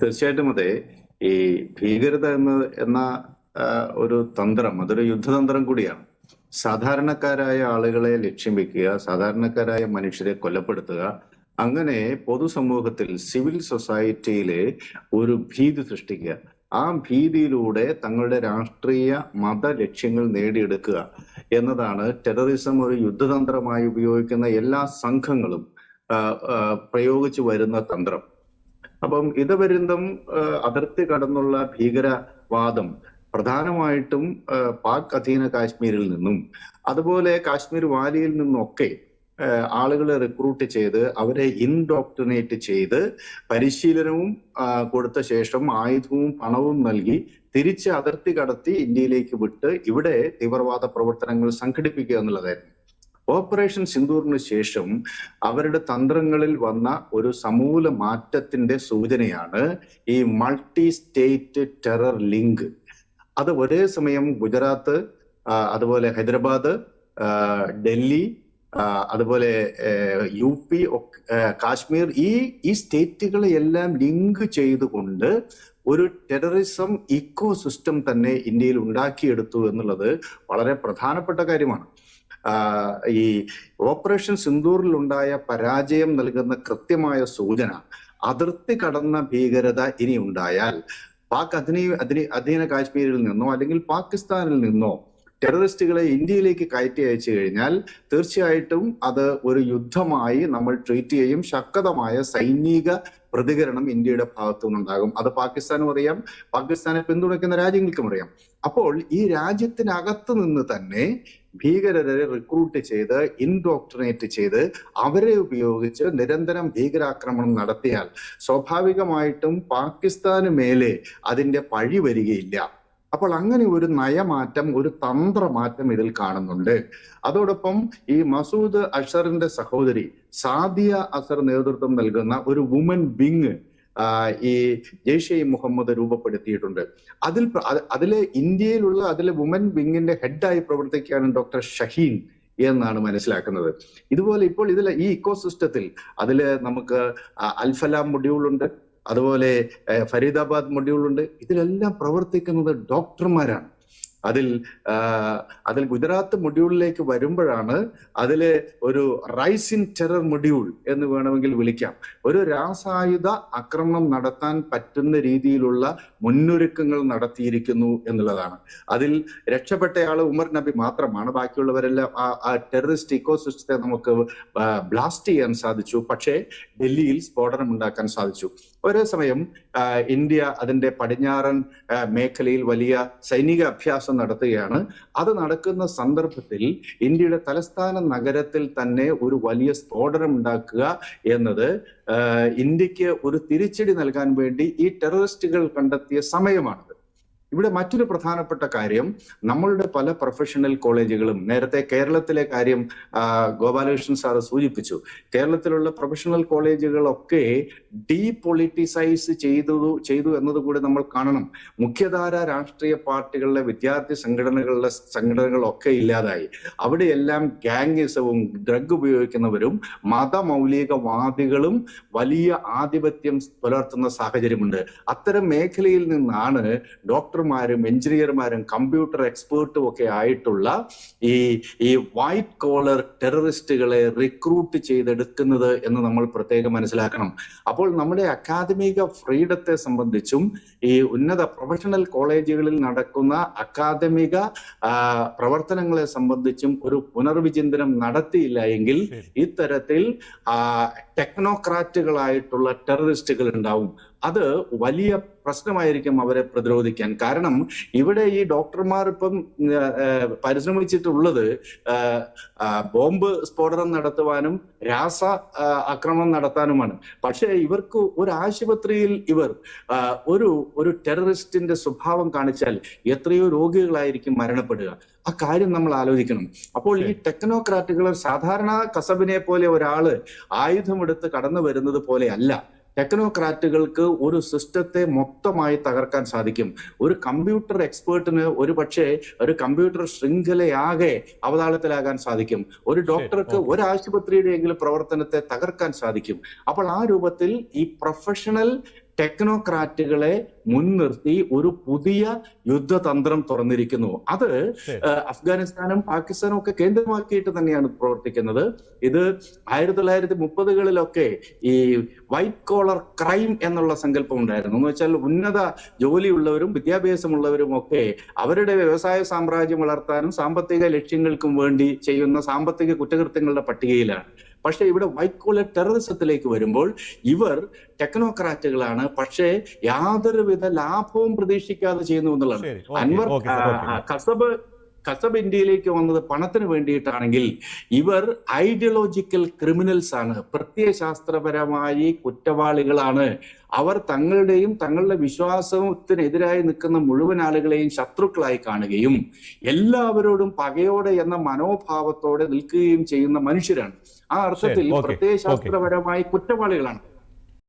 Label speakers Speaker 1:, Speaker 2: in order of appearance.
Speaker 1: തീർച്ചയായിട്ടും അതെ. ഈ ഭീകരത എന്ന എന്ന ഒരു തന്ത്രം അതൊരു യുദ്ധതന്ത്രം കൂടിയാണ്. സാധാരണക്കാരായ ആളുകളെ ലക്ഷ്യം വെക്കുക സാധാരണക്കാരായ മനുഷ്യരെ കൊലപ്പെടുത്തുക അങ്ങനെ പൊതുസമൂഹത്തിൽ സിവിൽ സൊസൈറ്റിയിലെ ഒരു ഭീതി സൃഷ്ടിക്കുക. ആ ഭീതിയിലൂടെ തങ്ങളുടെ രാഷ്ട്രീയ മത ലക്ഷ്യങ്ങൾ നേടിയെടുക്കുക എന്നതാണ് ടെററിസം ഒരു യുദ്ധതന്ത്രമായി ഉപയോഗിക്കുന്ന എല്ലാ സംഘങ്ങളും പ്രയോഗിച്ചു വരുന്ന തന്ത്രം. അപ്പം ഇത് വരുന്നതും അതിർത്തി കടന്നുള്ള ഭീകരവാദം പ്രധാനമായിട്ടും പാക് അധീന കാശ്മീരിൽ നിന്നും അതുപോലെ കാശ്മീർ വാലിയിൽ നിന്നൊക്കെ ആളുകളെ റിക്രൂട്ട് ചെയ്ത് അവരെ ഇൻഡോക്ട്രിനേറ്റ് ചെയ്ത് പരിശീലനവും കൊടുത്ത ശേഷം ആയുധവും പണവും നൽകി തിരിച്ച് അതിർത്തി കടത്തി ഇന്ത്യയിലേക്ക് വിട്ട് ഇവിടെ തീവ്രവാദ പ്രവർത്തനങ്ങൾ സംഘടിപ്പിക്കുക എന്നുള്ളതായിരുന്നു. ഓപ്പറേഷൻ സിന്ദൂറിന് ശേഷം അവരുടെ തന്ത്രങ്ങളിൽ വന്ന ഒരു സമൂല മാറ്റത്തിന്റെ സൂചനയാണ് ഈ മൾട്ടി സ്റ്റേറ്റ് ടെറർ ലിങ്ക് അത് ഒരേ സമയം ഗുജറാത്ത് അതുപോലെ ഹൈദരാബാദ് ഡൽഹി അതുപോലെ യു പി കാശ്മീർ ഈ ഈ സ്റ്റേറ്റുകളെ എല്ലാം ലിങ്ക് ചെയ്തുകൊണ്ട് ഒരു ടെററിസം ഇക്കോ സിസ്റ്റം തന്നെ ഇന്ത്യയിൽ ഉണ്ടാക്കിയെടുത്തു എന്നുള്ളത് വളരെ പ്രധാനപ്പെട്ട കാര്യമാണ്. ഈ ഓപ്പറേഷൻ സിന്ദൂറിൽ ഉണ്ടായ പരാജയം നൽകുന്ന കൃത്യമായ സൂചന അതിർത്തി കടന്ന ഭീകരത ഇനി ഉണ്ടായാൽ പാക് അധീന അധീന- അധീന കാശ്മീരിൽ നിന്നോ അല്ലെങ്കിൽ പാകിസ്ഥാനിൽ നിന്നോ ടെററിസ്റ്റുകളെ ഇന്ത്യയിലേക്ക് കയറ്റി അയച്ചു കഴിഞ്ഞാൽ തീർച്ചയായിട്ടും അത് ഒരു യുദ്ധമായി നമ്മൾ ട്രീറ്റ് ചെയ്യും. ശക്തമായ സൈനിക പ്രതികരണം ഇന്ത്യയുടെ ഭാഗത്തു നിന്നുണ്ടാകും അത് പാകിസ്ഥാനും അറിയാം പാകിസ്ഥാനെ പിന്തുണയ്ക്കുന്ന രാജ്യങ്ങൾക്കും അറിയാം. അപ്പോൾ ഈ രാജ്യത്തിനകത്ത് നിന്ന് തന്നെ ഭീകരരെ റിക്രൂട്ട് ചെയ്ത് ഇൻഡോക്ട്രിനേറ്റ് ചെയ്ത് അവരെ ഉപയോഗിച്ച് നിരന്തരം ഭീകരാക്രമണം നടത്തിയാൽ സ്വാഭാവികമായിട്ടും പാകിസ്ഥാന് മേലെ അതിന്റെ പഴി വരികയില്ല. അപ്പോൾ അങ്ങനെ ഒരു നയമാറ്റം ഒരു തന്ത്രമാറ്റം ഇതിൽ കാണുന്നുണ്ട്. അതോടൊപ്പം ഈ മസൂദ് അഷറിന്റെ സഹോദരി സാദിയ അസർ നേതൃത്വം നൽകുന്ന ഒരു വുമൻ വിങ് ഈ ജെയ്ഷെ മുഹമ്മദ് രൂപപ്പെടുത്തിയിട്ടുണ്ട്. അതിൽ അതിലെ ഇന്ത്യയിലുള്ള അതിലെ വുമൻ വിങ്ങിന്റെ ഹെഡായി പ്രവർത്തിക്കുകയാണ് ഡോക്ടർ ഷഹീൻ എന്നാണ് മനസ്സിലാക്കുന്നത്. ഇതുപോലെ ഇപ്പോൾ ഇതിലെ ഈ ഇക്കോസിസ്റ്റത്തിൽ അതിൽ നമുക്ക് അൽഫലാം മൊഡ്യൂൾ ഉണ്ട് അതുപോലെ ഫരീദാബാദ് മൊഡ്യൂളുണ്ട്. ഇതിലെല്ലാം പ്രവർത്തിക്കുന്നത് ഡോക്ടർമാരാണ്. അതിൽ അതിൽ ഗുജറാത്ത് മൊഡ്യൂളിലേക്ക് വരുമ്പോഴാണ് അതിലെ ഒരു റൈസ് ഇൻ ടെറർ മൊഡ്യൂൾ എന്ന് വേണമെങ്കിൽ വിളിക്കാം. ഒരു രാസായുധ ആക്രമണം നടത്താൻ പറ്റുന്ന രീതിയിലുള്ള മുന്നൊരുക്കങ്ങൾ നടത്തിയിരിക്കുന്നു എന്നുള്ളതാണ്. അതിൽ രക്ഷപ്പെട്ടയാൾ ഉമർ നബി മാത്രമാണ്. ബാക്കിയുള്ളവരെല്ലാം ആ ടെററിസ്റ്റ് ഇക്കോസിസ്റ്റത്തെ നമുക്ക് ബ്ലാസ്റ്റ് ചെയ്യാൻ സാധിച്ചു. പക്ഷേ ഡൽഹിയിൽ സ്ഫോടനം ഉണ്ടാക്കാൻ സാധിച്ചു. ഒരേ സമയം ഇന്ത്യ അതിന്റെ പടിഞ്ഞാറൻ മേഖലയിൽ വലിയ സൈനിക അഭ്യാസം നടത്തുകയാണ്. അത് നടക്കുന്ന സന്ദർഭത്തിൽ ഇന്ത്യയുടെ തലസ്ഥാന നഗരത്തിൽ തന്നെ ഒരു വലിയ സ്ഫോടനം ഉണ്ടാക്കുക എന്നത് ഇന്ത്യയ്ക്ക് ഒരു തിരിച്ചടി നൽകാൻ വേണ്ടി ഈ ടെററിസ്റ്റുകൾ കണ്ടെത്തിയ സമയമാണത്. ഇവിടെ മറ്റൊരു പ്രധാനപ്പെട്ട കാര്യം നമ്മളുടെ പല പ്രൊഫഷണൽ കോളേജുകളും നേരത്തെ കേരളത്തിലെ കാര്യം ഗോപാലകൃഷ്ണൻ സാറ് സൂചിപ്പിച്ചു. കേരളത്തിലുള്ള പ്രൊഫഷണൽ കോളേജുകളൊക്കെ ഡീപൊളിറ്റിസൈസ് ചെയ്തു ചെയ്തു എന്നതുകൂടി നമ്മൾ കാണണം. മുഖ്യധാര രാഷ്ട്രീയ പാർട്ടികളിലെ വിദ്യാർത്ഥി സംഘടനകളുടെ സംഘടനകളൊക്കെ ഇല്ലാതായി. അവിടെയെല്ലാം ഗാംഗിസവും ഡ്രഗ് ഉപയോഗിക്കുന്നവരും മതമൗലികവാദികളും വലിയ ആധിപത്യം പുലർത്തുന്ന സാഹചര്യമുണ്ട്. അത്തരം മേഖലയിൽ നിന്നാണ് ഡോക്ടർമാരും എഞ്ചിനീയർമാരും കമ്പ്യൂട്ടർ എക്സ്പേർട്ടും ഒക്കെ ആയിട്ടുള്ള ഈ ഈ വൈറ്റ് കോളർ ടെററിസ്റ്റുകളെ റിക്രൂട്ട് ചെയ്തെടുക്കുന്നത് എന്ന് നമ്മൾ പ്രത്യേകം മനസ്സിലാക്കണം. അപ്പോൾ നമ്മുടെ അക്കാദമിക ഫ്രീഡത്തെ സംബന്ധിച്ചും ഈ ഉന്നത പ്രൊഫഷണൽ കോളേജുകളിൽ നടക്കുന്ന അക്കാദമിക പ്രവർത്തനങ്ങളെ സംബന്ധിച്ചും ഒരു പുനർവിചിന്തനം നടത്തിയില്ല എങ്കിൽ ഇത്തരത്തിൽ ടെക്നോക്രാറ്റുകളായിട്ടുള്ള ടെററിസ്റ്റുകൾ ഉണ്ടാവും. അത് വലിയ പ്രശ്നമായിരിക്കും അവരെ പ്രതിരോധിക്കാൻ. കാരണം ഇവിടെ ഈ ഡോക്ടർമാർ ഇപ്പം പരിശ്രമിച്ചിട്ടുള്ളത് ബോംബ് സ്ഫോടനം നടത്തുവാനും രാസ ആക്രമണം നടത്താനുമാണ്. പക്ഷേ ഇവർക്ക് ഒരു ആശുപത്രിയിൽ ഇവർ ഒരു ഒരു ടെററിസ്റ്റിന്റെ സ്വഭാവം കാണിച്ചാൽ എത്രയോ രോഗികളായിരിക്കും മരണപ്പെടുക. ആ കാര്യം നമ്മൾ ആലോചിക്കണം. അപ്പോൾ ഈ ടെക്നോക്രാറ്റുകൾ സാധാരണ കസബിനെ പോലെ ഒരാൾ ആയുധമെടുത്ത് കടന്നു വരുന്നത് പോലെ അല്ല. ടെക്നോക്രാറ്റുകൾക്ക് ഒരു സിസ്റ്റത്തെ മൊത്തമായി തകർക്കാൻ സാധിക്കും. ഒരു കമ്പ്യൂട്ടർ എക്സ്പേർട്ടിന് ഒരു പക്ഷേ ഒരു കമ്പ്യൂട്ടർ ശൃംഖലയാകെ അവതാളത്തിലാകാൻ സാധിക്കും. ഒരു ഡോക്ടർക്ക് ഒരു ആശുപത്രിയുടെ എങ്കിലും പ്രവർത്തനത്തെ തകർക്കാൻ സാധിക്കും. അപ്പോൾ ആ രൂപത്തിൽ ഈ പ്രൊഫഷണൽ ടെക്നോക്രാറ്റുകളെ മുൻനിർത്തി ഒരു പുതിയ യുദ്ധതന്ത്രം തുറന്നിരിക്കുന്നു. അത് അഫ്ഗാനിസ്ഥാനും പാകിസ്ഥാനും ഒക്കെ കേന്ദ്രമാക്കിയിട്ട് തന്നെയാണ് പ്രവർത്തിക്കുന്നത്. ഇത് ആയിരത്തി തൊള്ളായിരത്തി മുപ്പതുകളിലൊക്കെ ഈ വൈറ്റ് കോളർ ക്രൈം എന്നുള്ള സങ്കല്പം ഉണ്ടായിരുന്നു. എന്ന് വെച്ചാൽ ഉന്നത ജോലിയുള്ളവരും വിദ്യാഭ്യാസമുള്ളവരും ഒക്കെ അവരുടെ വ്യവസായ സാമ്രാജ്യം വളർത്താനും സാമ്പത്തിക ലക്ഷ്യങ്ങൾക്കും വേണ്ടി ചെയ്യുന്ന സാമ്പത്തിക കുറ്റകൃത്യങ്ങളുടെ പട്ടികയിലാണ്. പക്ഷേ ഇവിടെ വൈറ്റ് കോളർ ടെററിസത്തിലേക്ക് വരുമ്പോൾ ഇവർ ടെക്നോക്രാറ്റുകളാണ് പക്ഷേ യാതൊരുവിധ ലാഭവും പ്രതീക്ഷിക്കാതെ ചെയ്യുന്നു എന്നുള്ളതാണ്. അൻവർ കസബ് കസബ് ഇന്ത്യയിലേക്ക് വന്നത് പണത്തിന് വേണ്ടിയിട്ടാണെങ്കിൽ ഇവർ ഐഡിയോളജിക്കൽ ക്രിമിനൽസ് ആണ്. പ്രത്യയശാസ്ത്രപരമായി കുറ്റവാളികളാണ്. അവർ തങ്ങളുടെയും തങ്ങളുടെ വിശ്വാസത്തിനെതിരായി നിൽക്കുന്ന മുഴുവൻ ആളുകളെയും ശത്രുക്കളായി കാണുകയും എല്ലാവരോടും പകയോടെ എന്ന മനോഭാവത്തോടെ നിൽക്കുകയും ചെയ്യുന്ന മനുഷ്യരാണ്. ആ അർത്ഥത്തിൽ പ്രത്യയശാസ്ത്രപരമായി കുറ്റവാളികളാണ്.